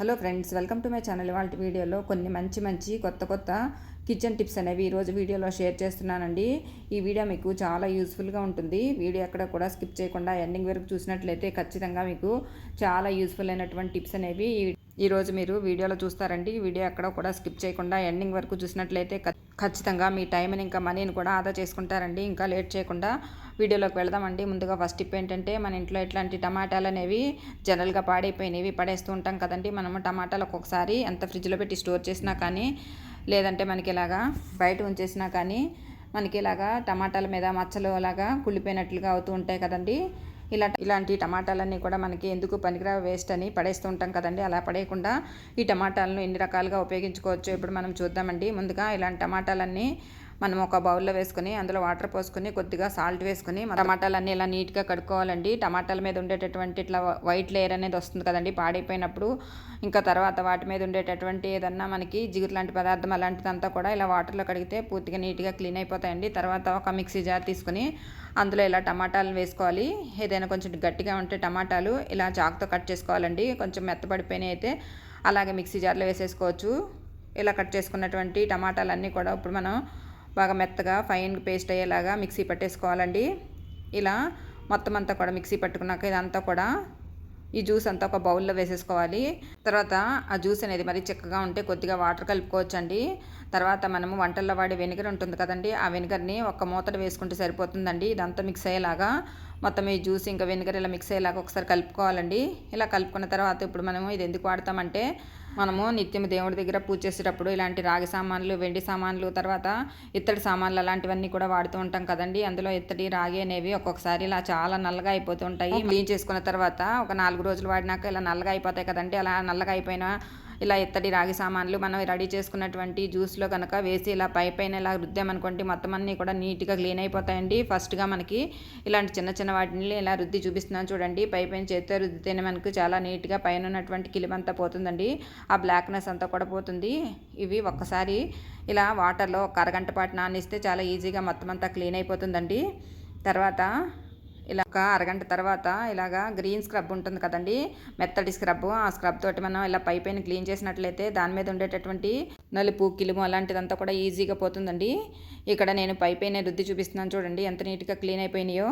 Hello friends welcome to my channel. వాళ్ళ వీడియోలో కొన్ని మంచి మంచి కొత్త కొత్త కిచెన్ టిప్స్ అనేవి ఈరోజు వీడియోలో షేర్ చేస్తున్నానండి. ఈ వీడియో మీకు చాలా యూస్ఫుల్గా ఉంటుంది. వీడియో ఎక్కడ కూడా స్కిప్ చేయకుండా ఎండింగ్ వరకు చూసినట్లయితే ఖచ్చితంగా మీకు చాలా యూస్ఫుల్ అయినటువంటి టిప్స్ అనేవి ఈ- ఈరోజు మీరు వీడియోలో చూస్తారండి. వీడియో ఎక్కడ కూడా స్కిప్ చేయకుండా ఎండింగ్ వరకు చూసినట్లయితే ఖచ్చితంగా మీ టైంని ఇంకా మనీని కూడా ఆదా చేసుకుంటారండి. ఇంకా లేట్ చేయకుండా వీడియోలోకి వెళదామండి. ముందుగా ఫస్ట్ టిప్ ఏంటంటే మన ఇంట్లో ఇట్లాంటి టమాటాలు అనేవి జనరల్గా పాడైపోయినవి పడేస్తూ ఉంటాం కదండి. మనము టమాటాలు ఒక్కొక్కసారి ఎంత ఫ్రిడ్జ్లో పెట్టి స్టోర్ చేసినా కానీ లేదంటే మనకి ఇలాగా బయట ఉంచేసినా కానీ మనకి ఇలాగా టమాటాల మీద మచ్చలు అలాగా కుళ్ళిపోయినట్లుగా అవుతూ ఉంటాయి కదండి. ఇలా ఇలాంటి టమాటాలన్నీ కూడా మనకి ఎందుకు పనికిరా వేస్ట్ అని పడేస్తూ ఉంటాం కదండి. అలా పడేయకుండా ఈ టమాటాలను ఎన్ని రకాలుగా ఉపయోగించుకోవచ్చు ఇప్పుడు మనం చూద్దామండి. ముందుగా ఇలాంటి టమాటాలన్నీ మనం ఒక బౌల్లో వేసుకొని అందులో వాటర్ పోసుకొని కొద్దిగా సాల్ట్ వేసుకొని టమాటాలన్నీ ఇలా నీట్గా కడుక్కోవాలండి. టమాటాల మీద ఉండేటటువంటి ఇట్లా వైట్ లేయర్ అనేది వస్తుంది కదండి. పాడైపోయినప్పుడు ఇంకా తర్వాత వాటి మీద ఉండేటటువంటి ఏదన్నా మనకి జిగురు లాంటి పదార్థం అలాంటిదంతా కూడా ఇలా వాటర్లో కడిగితే పూర్తిగా నీట్గా క్లీన్ అయిపోతాయండి. తర్వాత ఒక మిక్సీ జార్ తీసుకొని అందులో ఇలా టమాటాలు వేసుకోవాలి. ఏదైనా కొంచెం గట్టిగా ఉంటే టమాటాలు ఇలా చాకుతో కట్ చేసుకోవాలండి. కొంచెం మెత్తపడిపోయినాయి అయితే అలాగే మిక్సీ జార్లో వేసేసుకోవచ్చు. ఇలా కట్ చేసుకున్నటువంటి టమాటాలన్నీ కూడా ఇప్పుడు మనం బాగా మెత్తగా ఫైన్ పేస్ట్ అయ్యేలాగా మిక్సీ పట్టేసుకోవాలండి. ఇలా మొత్తం అంతా కూడా మిక్సీ పట్టుకున్నాక ఇదంతా కూడా ఈ జ్యూస్ అంతా ఒక బౌల్లో వేసేసుకోవాలి. తర్వాత ఆ జ్యూస్ అనేది మరి చిక్కగా ఉంటే కొద్దిగా వాటర్ కలుపుకోవచ్చండి. తర్వాత మనము వంటల్లో వాడే వెనిగర్ ఉంటుంది కదండి ఆ వెనిగర్ని ఒక మూతట వేసుకుంటే సరిపోతుందండి. ఇదంతా మిక్స్ అయ్యేలాగా మొత్తం ఈ జ్యూస్ ఇంకా వెనిగర్ ఇలా మిక్స్ అయ్యేలాగా ఒకసారి కలుపుకోవాలండి. ఇలా కలుపుకున్న తర్వాత ఇప్పుడు మనము ఇది ఎందుకు వాడతామంటే మనము నిత్యం దేవుడి దగ్గర పూజ చేసేటప్పుడు ఇలాంటి రాగి సామాన్లు వెండి సామాన్లు తర్వాత ఇత్తడి సామాన్లు అలాంటివన్నీ కూడా వాడుతూ ఉంటాం కదండి. అందులో ఇత్తడి రాగి అనేవి ఒక్కొక్కసారి ఇలా చాలా నల్లగా అయిపోతూ ఉంటాయి. క్లీన్ చేసుకున్న తర్వాత ఒక నాలుగు రోజులు వాడినాక ఇలా నల్లగా అయిపోతాయి కదండి. అలా నల్లగా అయిపోయిన ఇలా ఇత్తడి రాగి సామాన్లు మనం రెడీ చేసుకున్నటువంటి జ్యూస్లో కనుక వేసి ఇలా పై పైన ఇలా రుద్దామనుకోండి మొత్తం అన్నీ కూడా నీట్గా క్లీన్ అయిపోతాయండి. ఫస్ట్గా మనకి ఇలాంటి చిన్న చిన్న వాటిని ఇలా రుద్ది చూపిస్తున్నాను చూడండి. పై పైన చేతితో రుద్దితేనే మనకు చాలా నీట్గా పైన ఉన్నటువంటి కిలిమంతా పోతుందండి. ఆ బ్లాక్నెస్ అంతా కూడా పోతుంది. ఇవి ఒక్కసారి ఇలా వాటర్లో ఒక అరగంట పాటు నానిస్తే చాలా ఈజీగా మొత్తం అంతా క్లీన్ అయిపోతుందండి. తర్వాత ఇలా ఒక అరగంట తర్వాత ఇలాగా గ్రీన్ స్క్రబ్ ఉంటుంది కదండి మెత్తటి స్క్రబ్. ఆ స్క్రబ్ తోటి మనం ఇలా పై పైన క్లీన్ చేసినట్లయితే దాని మీద ఉండేటటువంటి నలుపు కిలుము అలాంటిదంతా కూడా ఈజీగా పోతుందండి. ఇక్కడ నేను పై పైన రుద్ది చూపిస్తున్నాను చూడండి ఎంత నీట్గా క్లీన్ అయిపోయినాయో.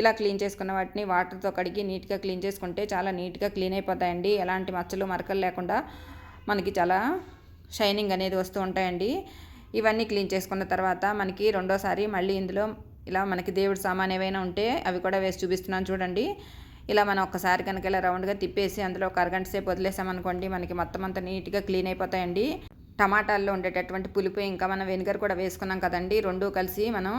ఇలా క్లీన్ చేసుకున్న వాటిని వాటర్తో కడిగి నీట్గా క్లీన్ చేసుకుంటే చాలా నీట్గా క్లీన్ అయిపోతాయండి. ఎలాంటి మచ్చలు మరకలు లేకుండా మనకి చాలా షైనింగ్ అనేది వస్తూ ఉంటాయండి. ఇవన్నీ క్లీన్ చేసుకున్న తర్వాత మనకి రెండోసారి మళ్ళీ ఇందులో ఇలా మనకి దేవుడి సామాన్ ఏవైనా ఉంటే అవి కూడా వేసి చూపిస్తున్నాను చూడండి. ఇలా మనం ఒక్కసారి కనుక ఇలా రౌండ్గా తిప్పేసి అందులో ఒక అరగంట సేపు వదిలేసామనుకోండి మనకి మొత్తం అంతా నీట్గా క్లీన్ అయిపోతాయండి. టమాటాల్లో ఉండేటటువంటి పులుపు ఇంకా మనం వెనిగర్ కూడా వేసుకున్నాం కదండి. రెండు కలిసి మనం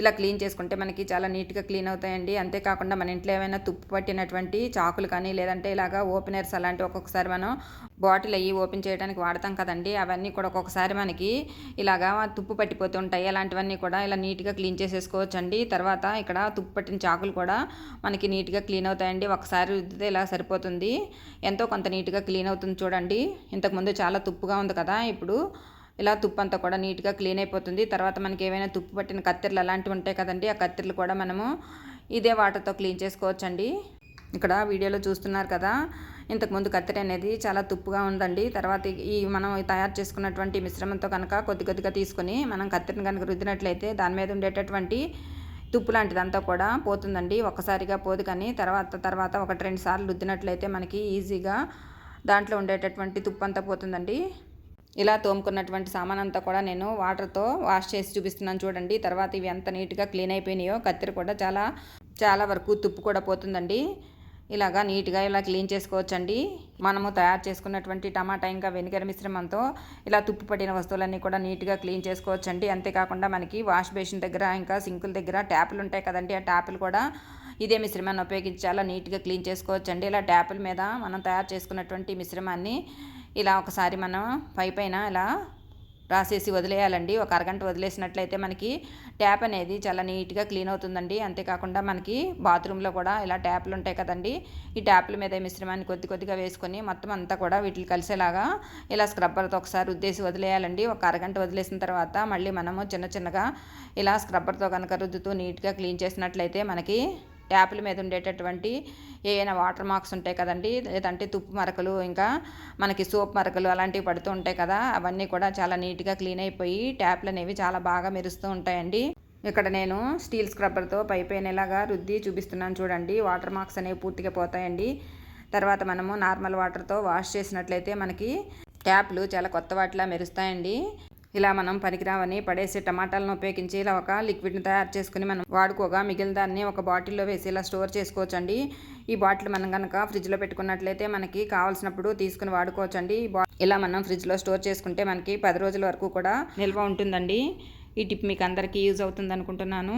ఇలా క్లీన్ చేసుకుంటే మనకి చాలా నీట్గా క్లీన్ అవుతాయండి. అంతేకాకుండా మన ఇంట్లో ఏమైనా తుప్పు పట్టినటువంటి చాకులు కానీ లేదంటే ఇలాగా ఓపెనర్స్ అలాంటివి ఒక్కొక్కసారి మనం బాటిల్ అయ్యి ఓపెన్ చేయడానికి వాడతాం కదండి. అవన్నీ కూడా ఒక్కొక్కసారి మనకి ఇలాగా తుప్పు పట్టిపోతుంటాయి అలాంటివన్నీ కూడా ఇలా నీట్గా క్లీన్ చేసేసుకోవచ్చండి. తర్వాత ఇక్కడ తుప్పు పట్టిన చాకులు కూడా మనకి నీట్గా క్లీన్ అవుతాయండి. ఒకసారి రుద్దితే ఇలా సరిపోతుంది. ఎంతో కొంత నీట్గా క్లీన్ అవుతుంది చూడండి. ఇంతకుముందు చాలా తుప్పుగా ఉంది కదా. ఇప్పుడు ఇలా తుప్పు అంతా కూడా నీట్గా క్లీన్ అయిపోతుంది. తర్వాత మనకి ఏమైనా తుప్పు పట్టిన కత్తెరలు అలాంటివి ఉంటాయి కదండి ఆ కత్తెరలు కూడా మనము ఇదే వాటర్తో క్లీన్ చేసుకోవచ్చండి. ఇక్కడ వీడియోలో చూస్తున్నారు కదా ఇంతకుముందు కత్తెర అనేది చాలా తుప్పుగా ఉందండి. తర్వాత ఈ మనం తయారు చేసుకున్నటువంటి మిశ్రమంతో కనుక కొద్ది కొద్దిగా తీసుకొని మనం కత్తెరని కనుక రుద్దినట్లయితే దాని మీద ఉండేటటువంటి తుప్పు లాంటిదంతా కూడా పోతుందండి. ఒక్కసారిగా పోదు కానీ తర్వాత తర్వాత ఒకటి రెండు సార్లు రుద్దినట్లయితే మనకి ఈజీగా దాంట్లో ఉండేటటువంటి తుప్పు అంతా పోతుందండి. ఇలా తోముకున్నటువంటి సామాన్ అంతా కూడా నేను వాటర్తో వాష్ చేసి చూపిస్తున్నాను చూడండి. తర్వాత ఇవి ఎంత నీట్గా క్లీన్ అయిపోయినాయో కత్తెర కూడా చాలా చాలా వరకు తుప్పు కూడా పోతుందండి. ఇలాగా నీట్గా ఇలా క్లీన్ చేసుకోవచ్చండి. మనము తయారు చేసుకున్నటువంటి టమాటా ఇంకా వెనిగర్ మిశ్రమంతో ఇలా తుప్పు పట్టిన వస్తువులన్నీ కూడా నీట్గా క్లీన్ చేసుకోవచ్చండి. అంతేకాకుండా మనకి వాష్ బేసిన్ దగ్గర ఇంకా సింకుల దగ్గర ట్యాపులు ఉంటాయి కదండి. ఆ ట్యాపులు కూడా ఇదే మిశ్రమాన్ని ఉపయోగించి చాలా నీట్గా క్లీన్ చేసుకోవచ్చండి. ఇలా ట్యాపుల మీద మనం తయారు చేసుకున్నటువంటి మిశ్రమాన్ని ఇలా ఒకసారి మనం పై పైన ఇలా రాసేసి వదిలేయాలండి. ఒక అరగంట వదిలేసినట్లయితే మనకి ట్యాప్ అనేది చాలా నీట్గా క్లీన్ అవుతుందండి. అంతేకాకుండా మనకి బాత్రూంలో కూడా ఇలా ట్యాప్లు ఉంటాయి కదండి. ఈ ట్యాప్ల మీద మిశ్రమాన్ని కొద్ది కొద్దిగా వేసుకొని మొత్తం అంతా కూడా వీటిని కలిసేలాగా ఇలా స్క్రబ్బర్తో ఒకసారి ఉద్దేశి వదిలేయాలండి. ఒక అరగంట వదిలేసిన తర్వాత మళ్ళీ మనము చిన్న చిన్నగా ఇలా స్క్రబ్బర్తో కనుక రుద్దుతూ నీట్గా క్లీన్ చేసినట్లయితే మనకి ట్యాపుల మీద ఉండేటటువంటి ఏవైనా వాటర్ మార్క్స్ ఉంటాయి కదండి లేదంటే తుప్పు మరకలు ఇంకా మనకి సోప్ మరకలు అలాంటివి పడుతూ ఉంటాయి కదా అవన్నీ కూడా చాలా నీట్గా క్లీన్ అయిపోయి ట్యాప్లు అనేవి చాలా బాగా మెరుస్తూ ఉంటాయండి. ఇక్కడ నేను స్టీల్ స్క్రబ్బర్తో పై పైన ఇలాగా రుద్ది చూపిస్తున్నాను చూడండి వాటర్ మార్క్స్ అనేవి పూర్తిగా పోతాయండి. తర్వాత మనము నార్మల్ వాటర్తో వాష్ చేసినట్లయితే మనకి ట్యాప్లు చాలా కొత్త వాటిలా మెరుస్తాయండి. ఇలా మనం పనికిరావని పడేసే టమాటాలను ఉపయోగించి ఇలా ఒక లిక్విడ్ని తయారు చేసుకుని మనం వాడుకోగా మిగిలిన దాన్ని ఒక బాటిల్లో వేసి ఇలా స్టోర్ చేసుకోవచ్చండి. ఈ బాటిల్ మనం కనుక ఫ్రిడ్జ్లో పెట్టుకున్నట్లయితే మనకి కావాల్సినప్పుడు తీసుకుని వాడుకోవచ్చండి. ఇలా మనం ఫ్రిడ్జ్లో స్టోర్ చేసుకుంటే మనకి పది రోజుల వరకు కూడా నిల్వ ఉంటుందండి. ఈ టిప్ మీకు అందరికీ యూజ్ అవుతుంది అనుకుంటున్నాను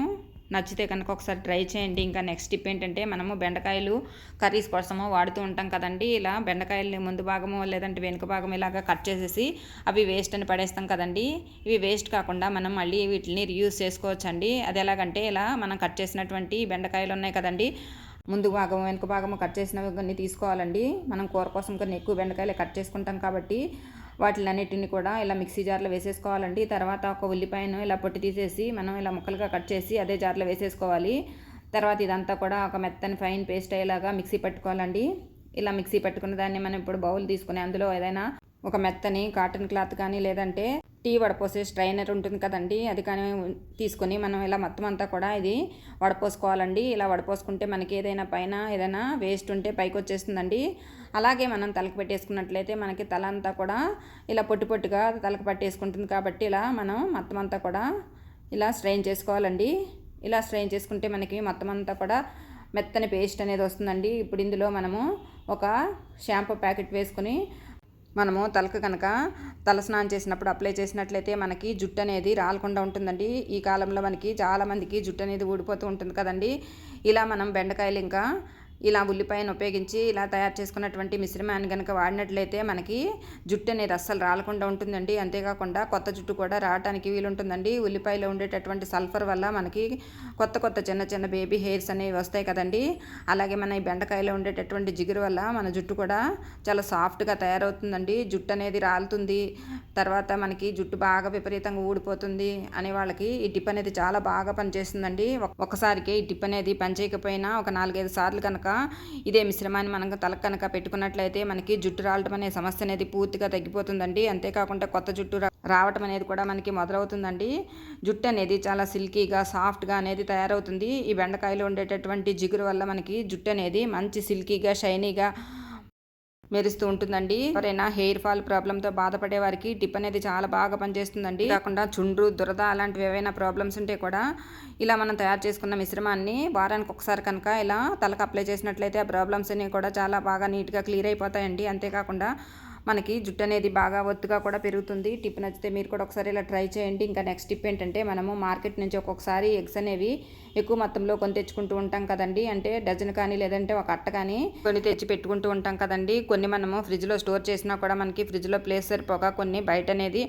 నచ్చితే కనుక ఒకసారి ట్రై చేయండి. ఇంకా నెక్స్ట్ టిప్ ఏంటంటే మనము బెండకాయలు కర్రీస్ కోసము వాడుతూ ఉంటాం కదండి. ఇలా బెండకాయలని ముందు భాగము లేదంటే వెనుక భాగం ఇలాగా కట్ చేసేసి అవి వేస్ట్ అని పడేస్తాం కదండి. ఇవి వేస్ట్ కాకుండా మనం మళ్ళీ వీటిని రీయూస్ చేసుకోవచ్చండి. అది ఎలాగంటే ఇలా మనం కట్ చేసినటువంటి బెండకాయలు ఉన్నాయి కదండి. ముందు భాగం వెనుక భాగం కట్ చేసినవి కొన్ని తీసుకోవాలండి. మనం కూర కోసం కొన్ని ఎక్కువ బెండకాయలు కట్ చేసుకుంటాం కాబట్టి వాటిలన్నిటిని కూడా ఇలా మిక్సీ జార్లో వేసేసుకోవాలండి. తర్వాత ఒక ఉల్లిపాయను ఇలా పొట్టి తీసేసి మనం ఇలా ముక్కలుగా కట్ చేసి అదే జార్లో వేసేసుకోవాలి. తర్వాత ఇదంతా కూడా ఒక మెత్తని ఫైన్ పేస్ట్ అయ్యేలాగా మిక్సీ పెట్టుకోవాలండి. ఇలా మిక్సీ పెట్టుకున్న దాన్ని మనం ఇప్పుడు బౌల్ తీసుకుని అందులో ఏదైనా ఒక మెత్తని కాటన్ క్లాత్ కానీ లేదంటే టీ వడపోసే స్ట్రైనర్ ఉంటుంది కదండి అది కానీ తీసుకొని మనం ఇలా మొత్తం అంతా కూడా ఇది వడపోసుకోవాలండి. ఇలా వడపోసుకుంటే మనకి ఏదైనా పైన ఏదైనా వేస్ట్ ఉంటే పైకి వచ్చేస్తుందండి. అలాగే మనం తలకు పెట్టేసుకున్నట్లయితే మనకి తల అంతా కూడా ఇలా పొట్టి పొట్టుగా తలకు పట్టేసుకుంటుంది కాబట్టి ఇలా మనం మొత్తం అంతా కూడా ఇలా స్ట్రెయిన్ చేసుకోవాలండి. ఇలా స్ట్రెయిన్ చేసుకుంటే మనకి మొత్తం అంతా కూడా మెత్తని పేస్ట్ అనేది వస్తుందండి. ఇప్పుడు ఇందులో మనము ఒక షాంపూ ప్యాకెట్ వేసుకొని మనము తలకు కనుక తల స్నానం చేసినప్పుడు అప్లై చేసినట్లయితే మనకి జుట్టు అనేది రాలకుండా ఉంటుందండి. ఈ కాలంలో మనకి చాలామందికి జుట్టు అనేది ఊడిపోతూ ఉంటుంది కదండి. ఇలా మనం బెండకాయలు ఇంకా ఇలా ఉల్లిపాయను ఉపయోగించి ఇలా తయారు చేసుకున్నటువంటి మిశ్రమాన్ని కనుక వాడినట్లయితే మనకి జుట్టు అనేది అస్సలు రాలకుండా ఉంటుందండి. అంతేకాకుండా కొత్త జుట్టు కూడా రావడానికి వీలుంటుందండి. ఉల్లిపాయలో ఉండేటటువంటి సల్ఫర్ వల్ల మనకి కొత్త కొత్త చిన్న చిన్న బేబీ హెయిర్స్ అనేవి వస్తాయి కదండి. అలాగే మన ఈ బెండకాయలో ఉండేటటువంటి జిగురు వల్ల మన జుట్టు కూడా చాలా సాఫ్ట్గా తయారవుతుందండి. జుట్టు అనేది రాలుతుంది. తర్వాత మనకి జుట్టు బాగా విపరీతంగా ఊడిపోతుంది అనే వాళ్ళకి ఈ టిప్ అనేది చాలా బాగా పనిచేస్తుందండి. ఒకసారికి ఈ టిప్ అనేది పనిచేయకపోయినా ఒక నాలుగైదు సార్లు కనుక ఇదే మిశ్రమాన్ని మనం తల కనుక పెట్టుకున్నట్లయితే మనకి జుట్టు రావటం అనే సమస్య అనేది పూర్తిగా తగ్గిపోతుందండి. అంతేకాకుండా కొత్త జుట్టు రావటం అనేది కూడా మనకి మొదలవుతుందండి. జుట్టు అనేది చాలా సిల్కీగా సాఫ్ట్గా అనేది తయారవుతుంది. ఈ బెండకాయలో ఉండేటటువంటి జిగురు వల్ల మనకి జుట్టు అనేది మంచి సిల్కీగా షైనీగా మెరుస్తూ ఉంటుందండి. ఎవరైనా హెయిర్ ఫాల్ ప్రాబ్లంతో బాధపడే వారికి టిప్ అనేది చాలా బాగా పనిచేస్తుందండి. కాకుండా చుండ్రు దురద అలాంటివి ఏవైనా ప్రాబ్లమ్స్ ఉంటే కూడా ఇలా మనం తయారు చేసుకున్న మిశ్రమాన్ని వారానికి ఒకసారి కనుక ఇలా తలకు అప్లై చేసినట్లయితే ఆ ప్రాబ్లమ్స్ అన్ని కూడా చాలా బాగా నీట్గా క్లియర్ అయిపోతాయండి. అంతేకాకుండా మనకి జుట్టు అనేది బాగా ఒత్తుగా కూడా పెరుగుతుంది. టిప్ నచ్చితే మీరు కూడా ఒకసారి ఇలా ట్రై చేయండి. ఇంకా నెక్స్ట్ టిప్ ఏంటంటే మనము మార్కెట్ నుంచి ఒక్కొక్కసారి ఎగ్స్ అనేవి ఎక్కువ మొత్తంలో కొని తెచ్చుకుంటూ ఉంటాం కదండి. అంటే డజన్ కానీ లేదంటే ఒక అట్ట కానీ కొన్ని తెచ్చి పెట్టుకుంటూ ఉంటాం కదండి. కొన్ని మనము ఫ్రిడ్జ్లో స్టోర్ చేసినా కూడా మనకి ఫ్రిడ్జ్లో ప్లేస్ సరిపోగా కొన్ని బయట అనేది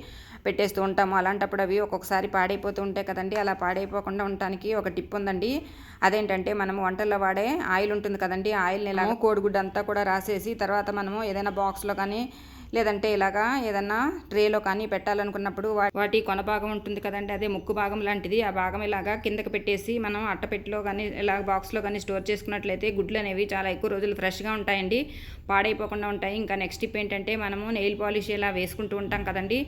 పెట్టేస్తూ ఉంటాము. అలాంటప్పుడు అవి ఒక్కొక్కసారి పాడైపోతూ ఉంటాయి కదండి. అలా పాడైపోకుండా ఉండటానికి ఒక టిప్ ఉందండి. అదేంటంటే మనం వంటల్లో వాడే ఆయిల్ ఉంటుంది కదండి. ఆయిల్ని ఇలా కోడిగుడ్డు అంతా కూడా రాసేసి తర్వాత మనము ఏదైనా బాక్స్లో కానీ లేదంటే ఇలాగా ఏదన్నా ట్రేలో కానీ పెట్టాలనుకున్నప్పుడు వాటి కొన భాగం ఉంటుంది కదండి అదే ముక్కు భాగం లాంటిది. ఆ భాగం ఇలాగా కిందకి పెట్టేసి మనం అట్టపెట్టిలో కానీ ఇలా బాక్స్లో కానీ స్టోర్ చేసుకున్నట్లయితే గుడ్లు అనేవి చాలా ఎక్కువ రోజులు ఫ్రెష్గా ఉంటాయండి. పాడైపోకుండా ఉంటాయి. ఇంకా నెక్స్ట్ టిప్ ఏంటంటే మనము నెయిల్ పాలిష్ ఇలా వేసుకుంటూ ఉంటాం కదండి.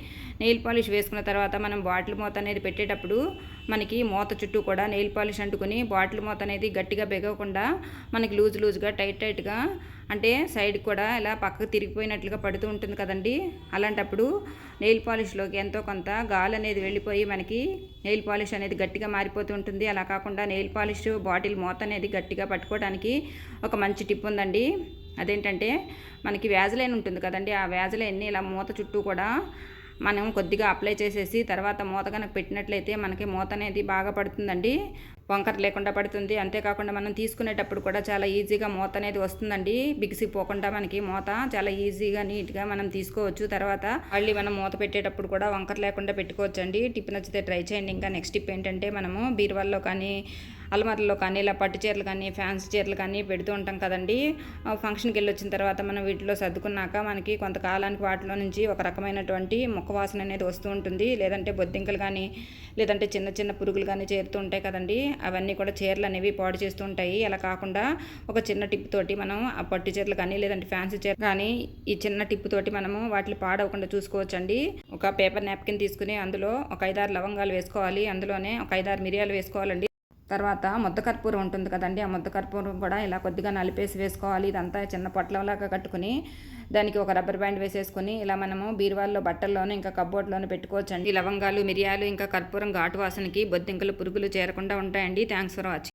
నెయిల్ పాలిష్ వేసుకున్న తర్వాత మనం బాటిల్ మూత అనేది పెట్టేటప్పుడు మనకి మూత చుట్టూ కూడా నెయిల్ పాలిష్ అంటుకుని బాటిల్ మూత అనేది గట్టిగా బెగవకుండా మనకి లూజ్ లూజ్గా టైట్ టైట్గా అంటే సైడ్ కూడా ఇలా పక్కకు తిరిగిపోయినట్లుగా పడుతూ ఉంటుంది కదండి. అలాంటప్పుడు నెయిల్ పాలిష్లోకి ఎంతో కొంత గాలి అనేది వెళ్ళిపోయి మనకి నెయిల్ పాలిష్ అనేది గట్టిగా మారిపోతూ ఉంటుంది. అలా కాకుండా నెయిల్ పాలిష్ బాటిల్ మూత అనేది గట్టిగా పట్టుకోవడానికి ఒక మంచి టిప్ ఉందండి. అదేంటంటే మనకి వ్యాజలైన్ ఉంటుంది కదండి. ఆ వ్యాజలైన్ని ఇలా మూత చుట్టూ కూడా మనం కొద్దిగా అప్లై చేసేసి తర్వాత మూత కనుక పెట్టినట్లయితే మనకి మూత అనేది బాగా పడుతుందండి. వంకర లేకుండా పడుతుంది. అంతేకాకుండా మనం తీసుకునేటప్పుడు కూడా చాలా ఈజీగా మూత అనేది వస్తుందండి. బిగిసిపోకుండా మనకి మూత చాలా ఈజీగా నీట్గా మనం తీసుకోవచ్చు. తర్వాత మళ్ళీ మనం మూత పెట్టేటప్పుడు కూడా వంకర లేకుండా పెట్టుకోవచ్చండి. టిప్ నచ్చితే ట్రై చేయండి. ఇంకా నెక్స్ట్ టిప్ ఏంటంటే మనము బీరువాల్లో కానీ అలమరలో కానీ ఇలా పట్టు చీరలు కానీ ఫ్యాన్సీ చీరలు కానీ పెడుతూ ఉంటాం కదండి. ఫంక్షన్కి వెళ్ళి వచ్చిన తర్వాత మనం వీటిలో సర్దుకున్నాక మనకి కొంతకాలానికి వాటిలో నుంచి ఒక రకమైనటువంటి మొక్క వాసన అనేది వస్తూ ఉంటుంది. లేదంటే బొద్దింకలు కానీ లేదంటే చిన్న చిన్న పురుగులు కానీ చేరుతూ ఉంటాయి కదండి. అవన్నీ కూడా చీరలు అనేవి పాడు చేస్తూ ఉంటాయి. అలా కాకుండా ఒక చిన్న టిప్ తోటి మనం ఆ పట్టు చీరలు కానీ లేదంటే ఫ్యాన్సీ చీర కానీ ఈ చిన్న టిప్ తోటి మనము వాటిని పాడవకుండా చూసుకోవచ్చండి. ఒక పేపర్ నాప్కిన్ తీసుకుని అందులో ఒక ఐదారు లవంగాలు వేసుకోవాలి. అందులోనే ఒక ఐదారు మిరియాలు వేసుకోవాలండి. తర్వాత ముద్ద కర్పూరం ఉంటుంది కదండి ఆ ముద్ద కర్పూరం కూడా ఇలా కొద్దిగా నలిపేసి వేసుకోవాలి. ఇదంతా చిన్న పొట్లంలాగా కట్టుకుని దానికి ఒక రబ్బర్ బ్యాండ్ వేసేసుకొని ఇలా మనము బీరువాల్లో బట్టల్లోనూ ఇంకా కబ్బోర్డ్లోనూ పెట్టుకోవచ్చండి. అండి లవంగాలు మిరియాలు ఇంకా కర్పూరం ఘాటు వాసనకి బొద్దింకలు పురుగులు చేరకుండా ఉంటాయండి. Thanks for watching.